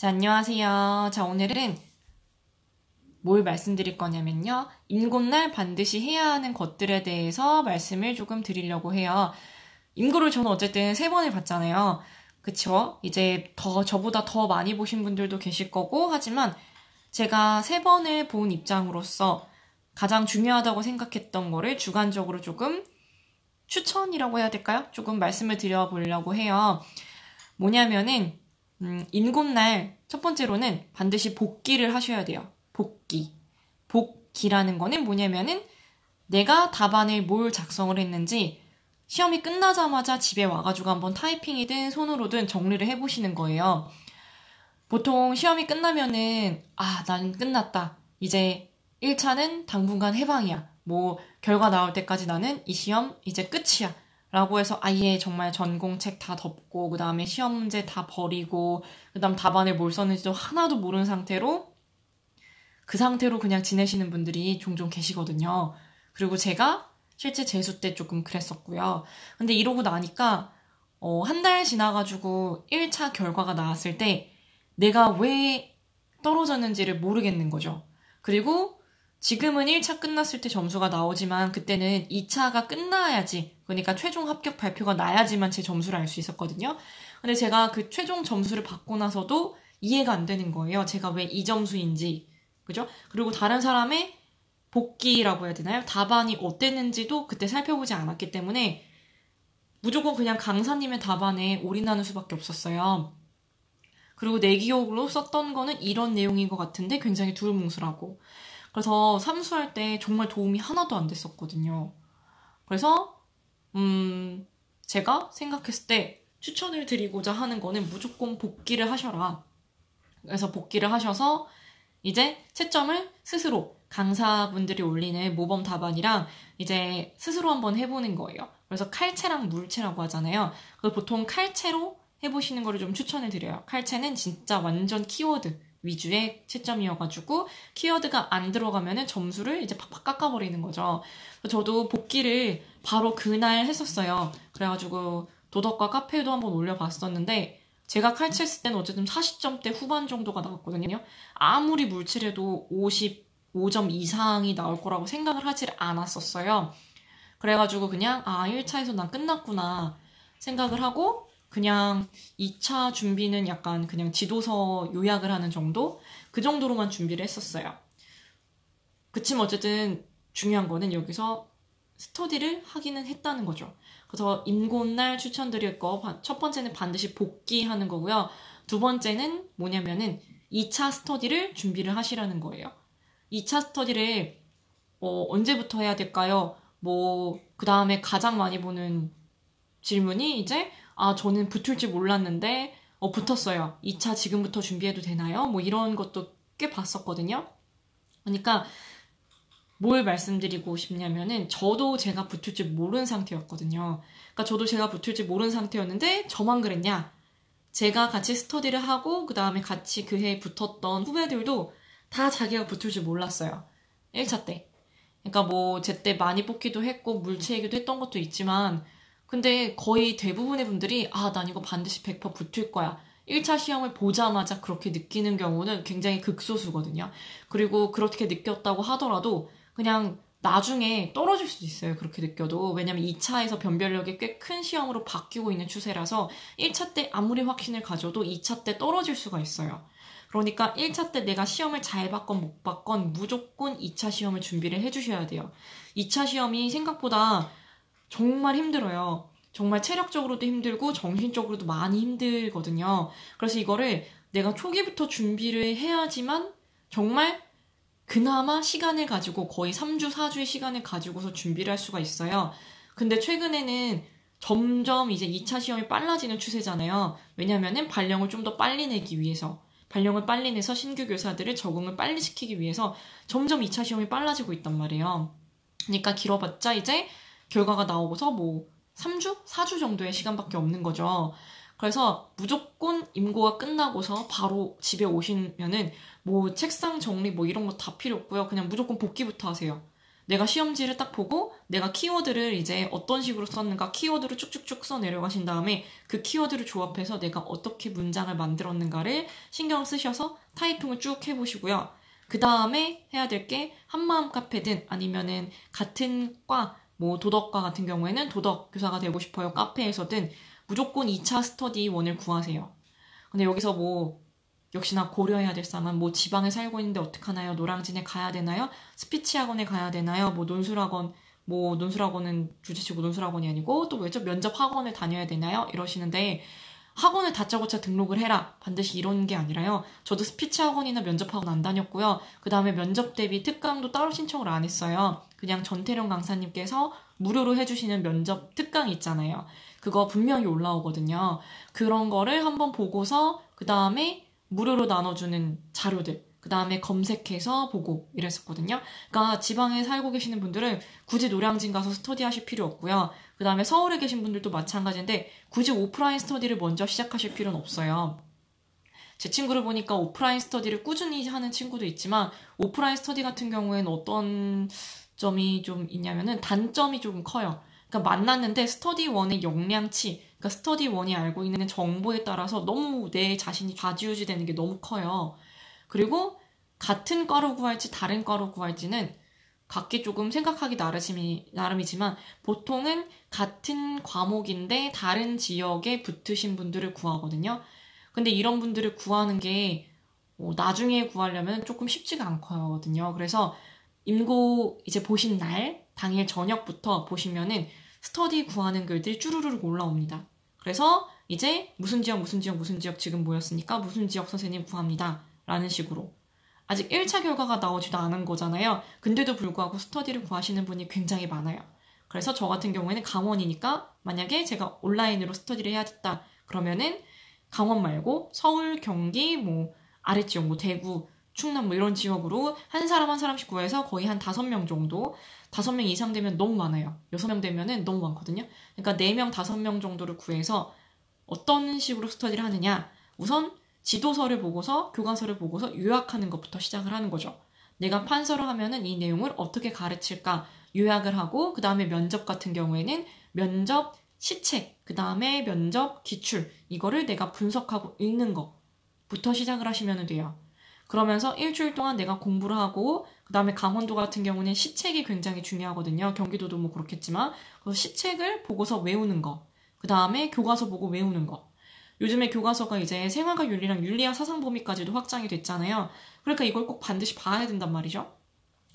자, 안녕하세요. 자, 오늘은 뭘 말씀드릴 거냐면요. 임곤날 반드시 해야 하는 것들에 대해서 말씀을 조금 드리려고 해요. 임고를 저는 어쨌든 세 번을 봤잖아요. 그쵸? 이제 더, 저보다 더 많이 보신 분들도 계실 거고, 하지만 제가 세 번을 본 입장으로서 가장 중요하다고 생각했던 거를 주관적으로 조금 추천이라고 해야 될까요? 조금 말씀을 드려보려고 해요. 뭐냐면은, 음, 인곤날 첫 번째로는 반드시 복기를 하셔야 돼요. 복기. 복기라는 거는 뭐냐면은 내가 답안을 뭘 작성을 했는지 시험이 끝나자마자 집에 와가지고 한번 타이핑이든 손으로든 정리를 해보시는 거예요. 보통 시험이 끝나면은, 아, 난 끝났다. 이제 1차는 당분간 해방이야. 뭐, 결과 나올 때까지 나는 이 시험 이제 끝이야. 라고 해서 아예 정말 전공책 다 덮고, 그 다음에 시험 문제 다 버리고, 그 다음 답안을 뭘 썼는지도 하나도 모르는 상태로 그 상태로 그냥 지내시는 분들이 종종 계시거든요. 그리고 제가 실제 재수 때 조금 그랬었고요. 근데 이러고 나니까 어, 한 달 지나가지고 1차 결과가 나왔을 때 내가 왜 떨어졌는지를 모르겠는 거죠. 그리고 지금은 1차 끝났을 때 점수가 나오지만 그때는 2차가 끝나야지 그러니까 최종 합격 발표가 나야지만 제 점수를 알 수 있었거든요. 근데 제가 그 최종 점수를 받고 나서도 이해가 안 되는 거예요. 제가 왜 이 점수인지. 그죠? 그리고 다른 사람의 복귀라고 해야 되나요? 답안이 어땠는지도 그때 살펴보지 않았기 때문에 무조건 그냥 강사님의 답안에 올인하는 수밖에 없었어요. 그리고 내 기억으로 썼던 거는 이런 내용인 것 같은데 굉장히 두루뭉술하고. 그래서 삼수할 때 정말 도움이 하나도 안 됐었거든요. 그래서, 음, 제가 생각했을 때 추천을 드리고자 하는 거는 무조건 복귀를 하셔라. 그래서 복귀를 하셔서 이제 채점을 스스로 강사분들이 올리는 모범 답안이랑 이제 스스로 한번 해보는 거예요. 그래서 칼체랑 물체라고 하잖아요. 그래서 보통 칼체로 해보시는 거를 좀 추천을 드려요. 칼체는 진짜 완전 키워드 위주의 채점이어가지고 키워드가 안 들어가면은 점수를 이제 팍팍 깎아버리는 거죠. 저도 복귀를 바로 그날 했었어요. 그래가지고 도덕과 카페도 한번 올려봤었는데 제가 칼치 했을 때는 어쨌든 40점대 후반 정도가 나왔거든요. 아무리 물칠해도 55점 이상이 나올 거라고 생각을 하질 않았었어요. 그래가지고 그냥 아 1차에서 난 끝났구나 생각을 하고 그냥 2차 준비는 약간 그냥 지도서 요약을 하는 정도? 그 정도로만 준비를 했었어요. 그치만 어쨌든 중요한 거는 여기서 스터디를 하기는 했다는 거죠. 그래서 임곤날 추천드릴 거 첫 번째는 반드시 복귀하는 거고요. 두 번째는 뭐냐면은 2차 스터디를 준비를 하시라는 거예요. 2차 스터디를 어, 언제부터 해야 될까요? 뭐 그 다음에 가장 많이 보는 질문이 이제 아 저는 붙을지 몰랐는데 어 붙었어요. 2차 지금부터 준비해도 되나요? 뭐 이런 것도 꽤 봤었거든요. 그러니까 뭘 말씀드리고 싶냐면은 저도 제가 붙을 줄 모르는 상태였거든요. 그러니까 저도 제가 붙을 줄 모르는 상태였는데 저만 그랬냐? 제가 같이 스터디를 하고 그 다음에 같이 그 해에 붙었던 후배들도 다 자기가 붙을 줄 몰랐어요. 1차 때. 그러니까 뭐 제때 많이 뽑기도 했고 물체얘기도 했던 것도 있지만 근데 거의 대부분의 분들이 아, 난 이거 반드시 100% 붙을 거야. 1차 시험을 보자마자 그렇게 느끼는 경우는 굉장히 극소수거든요. 그리고 그렇게 느꼈다고 하더라도 그냥 나중에 떨어질 수도 있어요. 그렇게 느껴도. 왜냐면 2차에서 변별력이 꽤 큰 시험으로 바뀌고 있는 추세라서 1차 때 아무리 확신을 가져도 2차 때 떨어질 수가 있어요. 그러니까 1차 때 내가 시험을 잘 받건 못 받건 무조건 2차 시험을 준비를 해주셔야 돼요. 2차 시험이 생각보다 정말 힘들어요. 정말 체력적으로도 힘들고 정신적으로도 많이 힘들거든요. 그래서 이거를 내가 초기부터 준비를 해야지만 정말 그나마 시간을 가지고 거의 3주, 4주의 시간을 가지고서 준비를 할 수가 있어요. 근데 최근에는 점점 이제 2차 시험이 빨라지는 추세잖아요. 왜냐면은 발령을 좀 더 빨리 내기 위해서. 발령을 빨리 내서 신규 교사들을 적응을 빨리 시키기 위해서 점점 2차 시험이 빨라지고 있단 말이에요. 그러니까 길어봤자 이제 결과가 나오고서 뭐 3주? 4주 정도의 시간밖에 없는 거죠. 그래서 무조건 임고가 끝나고서 바로 집에 오시면은 뭐 책상 정리 뭐 이런 거 다 필요 없고요. 그냥 무조건 복귀부터 하세요. 내가 시험지를 딱 보고 내가 키워드를 이제 어떤 식으로 썼는가 키워드를 쭉쭉쭉 써 내려가신 다음에 그 키워드를 조합해서 내가 어떻게 문장을 만들었는가를 신경 쓰셔서 타이핑을 쭉 해보시고요. 그 다음에 해야 될 게 한마음 카페든 아니면은 같은 과, 뭐 도덕과 같은 경우에는 도덕 교사가 되고 싶어요. 카페에서든 무조건 2차 스터디 원을 구하세요. 근데 여기서 뭐 역시나 고려해야 될 사람은 뭐 지방에 살고 있는데 어떡하나요? 노량진에 가야 되나요? 스피치 학원에 가야 되나요? 뭐 논술학원 뭐 논술학원은 주제치고 논술학원이 아니고 또 왜죠? 면접 학원을 다녀야 되나요? 이러시는데 학원을 다짜고짜 등록을 해라. 반드시 이런 게 아니라요. 저도 스피치 학원이나 면접 학원 안 다녔고요. 그 다음에 면접 대비 특강도 따로 신청을 안 했어요. 그냥 전태령 강사님께서 무료로 해주시는 면접 특강 있잖아요. 그거 분명히 올라오거든요. 그런 거를 한번 보고서 그 다음에 무료로 나눠주는 자료들, 그 다음에 검색해서 보고 이랬었거든요. 그러니까 지방에 살고 계시는 분들은 굳이 노량진 가서 스터디 하실 필요 없고요. 그 다음에 서울에 계신 분들도 마찬가지인데 굳이 오프라인 스터디를 먼저 시작하실 필요는 없어요. 제 친구를 보니까 오프라인 스터디를 꾸준히 하는 친구도 있지만 오프라인 스터디 같은 경우에는 어떤 점이 좀 있냐면은 단점이 조금 커요. 그러니까 만났는데 스터디 원의 역량치, 그러니까 스터디 원이 알고 있는 정보에 따라서 너무 내 자신이 좌지우지 되는 게 너무 커요. 그리고 같은 과로 구할지 다른 과로 구할지는 각기 조금 생각하기 나름이지만 보통은 같은 과목인데 다른 지역에 붙으신 분들을 구하거든요. 근데 이런 분들을 구하는 게 어, 나중에 구하려면 조금 쉽지가 않거든요. 그래서 임고 이제 보신 날 당일 저녁부터 보시면은 스터디 구하는 글들이 쭈루루룩 올라옵니다. 그래서 이제 무슨 지역, 무슨 지역, 무슨 지역 지금 모였으니까 무슨 지역 선생님 구합니다. 라는 식으로. 아직 1차 결과가 나오지도 않은 거잖아요. 근데도 불구하고 스터디를 구하시는 분이 굉장히 많아요. 그래서 저 같은 경우에는 강원이니까 만약에 제가 온라인으로 스터디를 해야 됐다. 그러면은 강원 말고 서울, 경기, 뭐 아래 지역, 뭐 대구, 충남 뭐 이런 지역으로 한 사람 한 사람씩 구해서 거의 한 다섯 명 정도 다섯 명 이상 되면 너무 많아요. 여섯 명 되면은 너무 많거든요. 그러니까 네 명, 다섯 명 정도를 구해서 어떤 식으로 스터디를 하느냐. 우선 지도서를 보고서 교과서를 보고서 요약하는 것부터 시작을 하는 거죠. 내가 판서를 하면은 이 내용을 어떻게 가르칠까 요약을 하고 그 다음에 면접 같은 경우에는 면접 시책, 그 다음에 면접 기출 이거를 내가 분석하고 읽는 것부터 시작을 하시면 돼요. 그러면서 일주일 동안 내가 공부를 하고 그 다음에 강원도 같은 경우는 시책이 굉장히 중요하거든요. 경기도도 뭐 그렇겠지만 그래서 시책을 보고서 외우는 거. 그 다음에 교과서 보고 외우는 거. 요즘에 교과서가 이제 생활과 윤리랑 윤리학 사상 범위까지도 확장이 됐잖아요. 그러니까 이걸 꼭 반드시 봐야 된단 말이죠.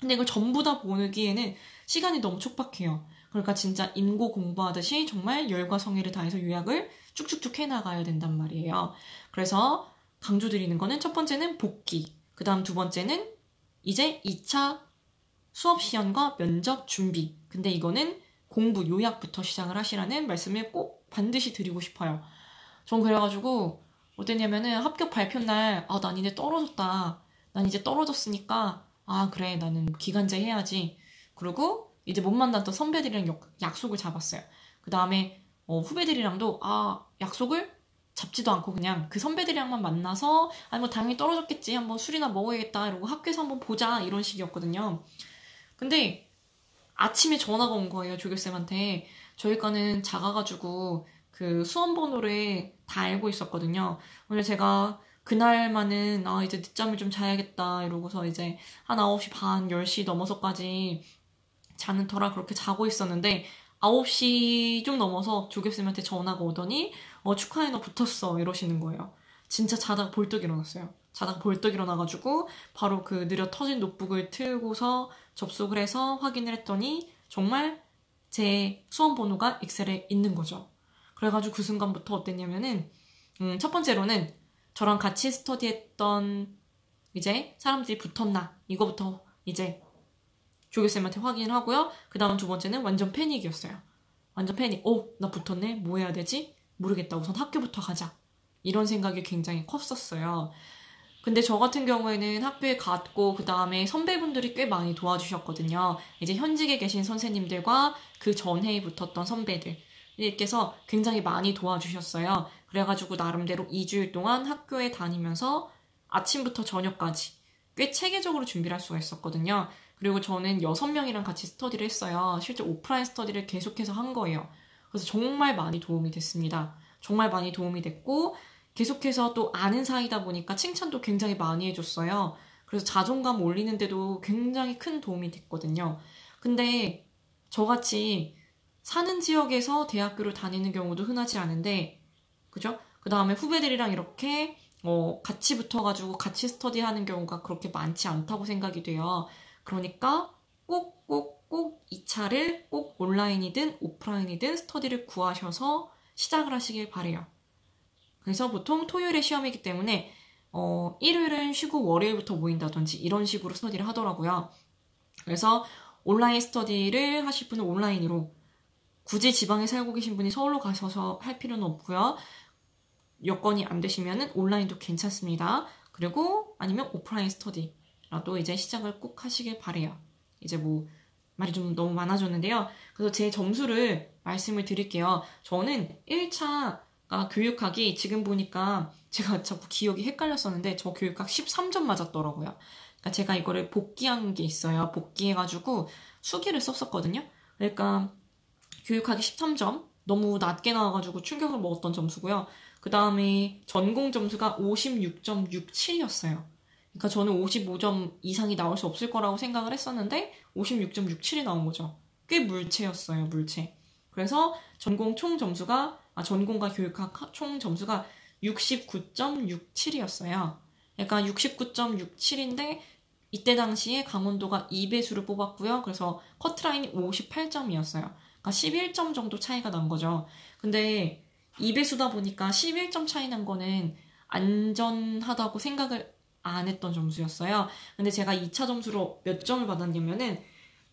근데 이걸 전부 다 보기에는 시간이 너무 촉박해요. 그러니까 진짜 인고 공부하듯이 정말 열과 성의를 다해서 요약을 쭉쭉쭉 해나가야 된단 말이에요. 그래서 강조드리는 거는 첫 번째는 복귀, 그 다음 두 번째는 이제 2차 수업 시연과 면접 준비. 근데 이거는 공부 요약부터 시작을 하시라는 말씀을 꼭 반드시 드리고 싶어요. 전 그래가지고 어땠냐면은 합격 발표 날, 아, 난 이제 떨어졌다. 난 이제 떨어졌으니까, 아, 그래, 나는 기간제 해야지. 그리고 이제 못 만났던 선배들이랑 약속을 잡았어요. 그 다음에 어, 후배들이랑도, 아, 약속을 잡지도 않고 그냥 그 선배들이랑만 만나서 아니 뭐 당연히 떨어졌겠지 한번 술이나 먹어야겠다 이러고 학교에서 한번 보자 이런 식이었거든요. 근데 아침에 전화가 온 거예요 조교쌤한테 저희 과는 작아가지고 그 수험 번호를 다 알고 있었거든요. 오늘 제가 그날만은 아 이제 늦잠을 좀 자야겠다 이러고서 이제 한 9시 반 10시 넘어서까지 자는 터라 그렇게 자고 있었는데 9시 좀 넘어서 조교쌤한테 전화가 오더니 어 축하해 너 붙었어 이러시는 거예요. 진짜 자다가 벌떡 일어났어요. 자다가 벌떡 일어나가지고 바로 그 느려 터진 노트북을 틀고서 접속을 해서 확인을 했더니 정말 제 수험 번호가 엑셀에 있는 거죠. 그래가지고 그 순간부터 어땠냐면은 음, 첫 번째로는 저랑 같이 스터디했던 이제 사람들이 붙었나 이거부터 이제 조교쌤한테 확인을 하고요. 그 다음 두 번째는 완전 패닉이었어요. 완전 패닉. 어, 나 붙었네? 뭐 해야 되지? 모르겠다. 우선 학교부터 가자. 이런 생각이 굉장히 컸었어요. 근데 저 같은 경우에는 학교에 갔고 그 다음에 선배분들이 꽤 많이 도와주셨거든요. 이제 현직에 계신 선생님들과 그 전해에 붙었던 선배들. 이께서 굉장히 많이 도와주셨어요. 그래가지고 나름대로 2주일 동안 학교에 다니면서 아침부터 저녁까지 꽤 체계적으로 준비를 할 수가 있었거든요. 그리고 저는 6명이랑 같이 스터디를 했어요. 실제 오프라인 스터디를 계속해서 한 거예요. 그래서 정말 많이 도움이 됐습니다. 정말 많이 도움이 됐고, 계속해서 또 아는 사이다 보니까 칭찬도 굉장히 많이 해줬어요. 그래서 자존감 올리는데도 굉장히 큰 도움이 됐거든요. 근데 저같이 사는 지역에서 대학교를 다니는 경우도 흔하지 않은데, 그죠? 그 다음에 후배들이랑 이렇게 어, 같이 붙어가지고 같이 스터디하는 경우가 그렇게 많지 않다고 생각이 돼요. 그러니까 꼭, 꼭, 꼭 2차를 꼭 온라인이든 오프라인이든 스터디를 구하셔서 시작을 하시길 바래요. 그래서 보통 토요일에 시험이기 때문에 어, 일요일은 쉬고 월요일부터 모인다든지 이런 식으로 스터디를 하더라고요. 그래서 온라인 스터디를 하실 분은 온라인으로 굳이 지방에 살고 계신 분이 서울로 가셔서 할 필요는 없고요. 여건이 안 되시면은 온라인도 괜찮습니다. 그리고 아니면 오프라인 스터디라도 이제 시작을 꼭 하시길 바래요. 이제 뭐 말이 좀 너무 많아졌는데요. 그래서 제 점수를 말씀을 드릴게요. 저는 1차가 교육학이 지금 보니까 제가 자꾸 기억이 헷갈렸었는데 저 교육학 13점 맞았더라고요. 그러니까 제가 이거를 복귀한 게 있어요. 복귀해가지고 수기를 썼었거든요. 그러니까 교육학이 13점 너무 낮게 나와가지고 충격을 먹었던 점수고요. 그 다음에 전공 점수가 56.67이었어요. 그러니까 저는 55점 이상이 나올 수 없을 거라고 생각을 했었는데 56.67이 나온 거죠. 꽤 물체였어요, 물체. 그래서 전공 총 점수가 아 전공과 교육학 총 점수가 69.67이었어요. 그러니까 69.67인데 이때 당시에 강원도가 2배수를 뽑았고요. 그래서 커트라인이 58점이었어요. 그러니까 11점 정도 차이가 난 거죠. 근데 2배수다 보니까 11점 차이 난 거는 안전하다고 생각을 안 했던 점수였어요. 근데 제가 2차 점수로 몇 점을 받았냐면은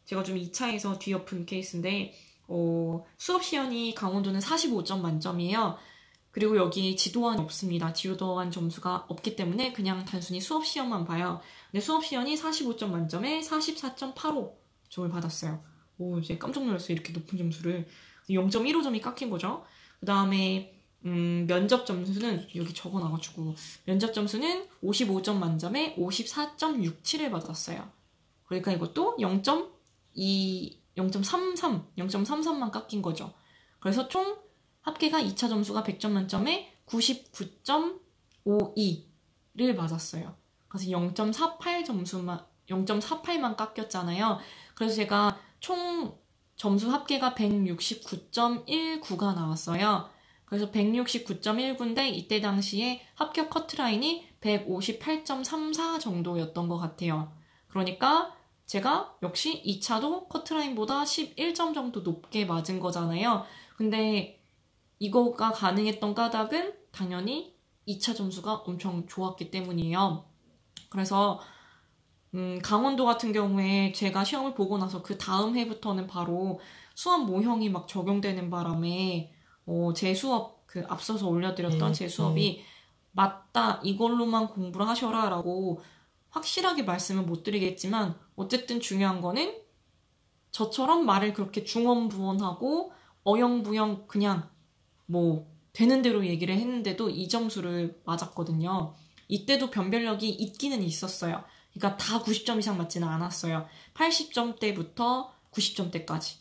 제가 좀 2차에서 뒤엎은 케이스인데 어, 수업 시연이 강원도는 45점 만점이에요. 그리고 여기 지도안이 없습니다. 지도안 점수가 없기 때문에 그냥 단순히 수업 시험만 봐요. 근데 수업 시연이 45점 만점에 44.85 점을 받았어요. 오, 이제 깜짝 놀랐어요. 이렇게 높은 점수를. 0.15점이 깎인 거죠. 그 다음에 음, 면접 점수는 여기 적어 놔가지고 면접 점수는 55점 만점에 54.67을 받았어요. 그러니까 이것도 0.2, 0.33, 0.33만 깎인 거죠. 그래서 총 합계가 2차 점수가 100점 만점에 99.52를 맞았어요. 그래서 0.48 점수만 0.48만 깎였잖아요. 그래서 제가 총 점수 합계가 169.19가 나왔어요. 그래서 169.19인데 이때 당시에 합격 커트라인이 158.34 정도였던 것 같아요. 그러니까 제가 역시 2차도 커트라인보다 11점 정도 높게 맞은 거잖아요. 근데 이거가 가능했던 까닭은 당연히 2차 점수가 엄청 좋았기 때문이에요. 그래서 음, 강원도 같은 경우에 제가 시험을 보고 나서 그 다음 해부터는 바로 수업 모형이 막 적용되는 바람에 어, 제 수업 그 앞서서 올려드렸던 음, 제 수업이 음. 맞다 이걸로만 공부를 하셔라라고 확실하게 말씀을 못 드리겠지만 어쨌든 중요한 거는 저처럼 말을 그렇게 중언부언하고 어영부영 그냥 뭐 되는 대로 얘기를 했는데도 이 점수를 맞았거든요. 이때도 변별력이 있기는 있었어요. 그러니까 다 90점 이상 맞지는 않았어요. 80점대부터 90점대까지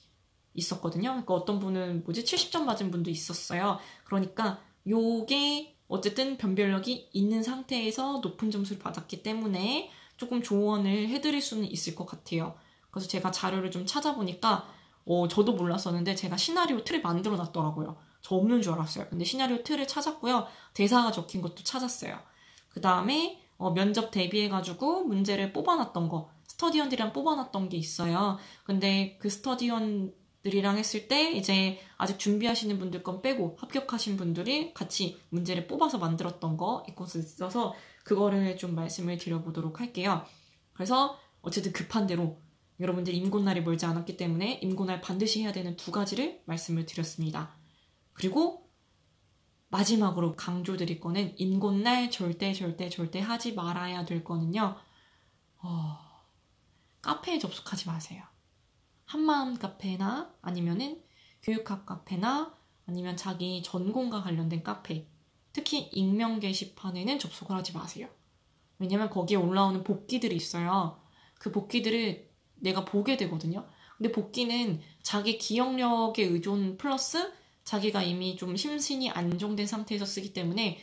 있었거든요. 그러니까 어떤 분은 뭐지 70점 맞은 분도 있었어요. 그러니까 요게 어쨌든 변별력이 있는 상태에서 높은 점수를 받았기 때문에 조금 조언을 해드릴 수는 있을 것 같아요. 그래서 제가 자료를 좀 찾아보니까 어, 저도 몰랐었는데 제가 시나리오 틀을 만들어 놨더라고요. 저 없는 줄 알았어요. 근데 시나리오 틀을 찾았고요. 대사가 적힌 것도 찾았어요. 그 다음에 어, 면접 대비해가지고 문제를 뽑아놨던 거, 스터디언들이랑 뽑아놨던 게 있어요. 근데 그 스터디언들이랑 했을 때 이제 아직 준비하시는 분들 건 빼고 합격하신 분들이 같이 문제를 뽑아서 만들었던 거 있어서 그거를 좀 말씀을 드려보도록 할게요. 그래서 어쨌든 급한 대로 여러분들 임곤날이 멀지 않았기 때문에 임곤날 반드시 해야 되는 두 가지를 말씀을 드렸습니다. 그리고 마지막으로 강조드릴 거는 인곤날 절대 절대 절대 하지 말아야 될 거는요. 어, 카페에 접속하지 마세요. 한마음 카페나 아니면은 교육학 카페나 아니면 자기 전공과 관련된 카페, 특히 익명 게시판에는 접속을 하지 마세요. 왜냐면 거기에 올라오는 복귀들이 있어요. 그 복귀들을 내가 보게 되거든요. 근데 복귀는 자기 기억력의 의존 플러스 자기가 이미 좀 심신이 안정된 상태에서 쓰기 때문에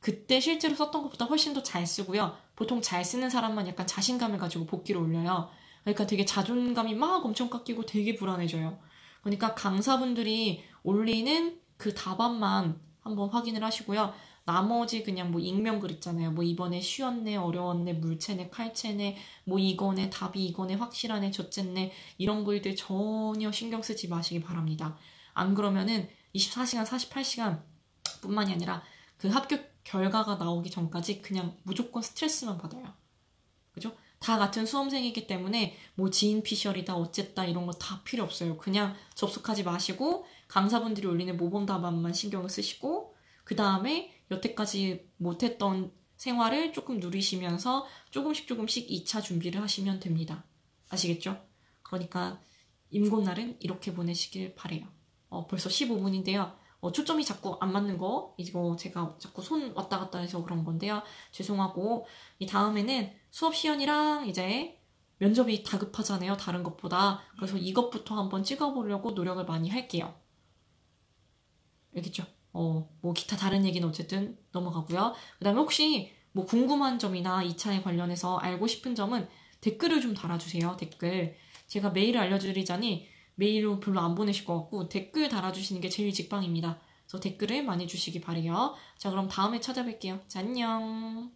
그때 실제로 썼던 것보다 훨씬 더 잘 쓰고요. 보통 잘 쓰는 사람만 약간 자신감을 가지고 복귀를 올려요. 그러니까 되게 자존감이 막 엄청 깎이고 되게 불안해져요. 그러니까 강사분들이 올리는 그 답안만 한번 확인을 하시고요. 나머지 그냥 뭐 익명 글 있잖아요. 뭐 이번에 쉬웠네, 어려웠네, 물체네, 칼체네, 뭐 이거네, 답이 이거네, 확실하네, 저쨌네 이런 글들 전혀 신경 쓰지 마시기 바랍니다. 안 그러면은 24시간, 48시간 뿐만이 아니라 그 합격 결과가 나오기 전까지 그냥 무조건 스트레스만 받아요. 그죠? 다 같은 수험생이기 때문에 뭐 지인 피셜이다 어쨌다 이런 거 다 필요 없어요. 그냥 접속하지 마시고 강사분들이 올리는 모범 답안만 신경을 쓰시고 그 다음에 여태까지 못했던 생활을 조금 누리시면서 조금씩 조금씩 2차 준비를 하시면 됩니다. 아시겠죠? 그러니까 임곤날은 이렇게 보내시길 바래요. 어, 벌써 15분인데요. 어, 초점이 자꾸 안 맞는 거 이거 제가 자꾸 손 왔다 갔다 해서 그런 건데요. 죄송하고 이 다음에는 수업 시연이랑 이제 면접이 다급하잖아요. 다른 것보다. 그래서 이것부터 한번 찍어보려고 노력을 많이 할게요. 알겠죠? 어, 뭐 기타 다른 얘기는 어쨌든 넘어가고요. 그 다음에 혹시 뭐 궁금한 점이나 2차에 관련해서 알고 싶은 점은 댓글을 좀 달아주세요. 댓글. 제가 메일을 알려드리자니 메일로 별로 안 보내실 것 같고 댓글 달아주시는 게 제일 직방입니다. 그래서 댓글을 많이 주시기 바래요. 자, 그럼 다음에 찾아뵐게요. 자, 안녕.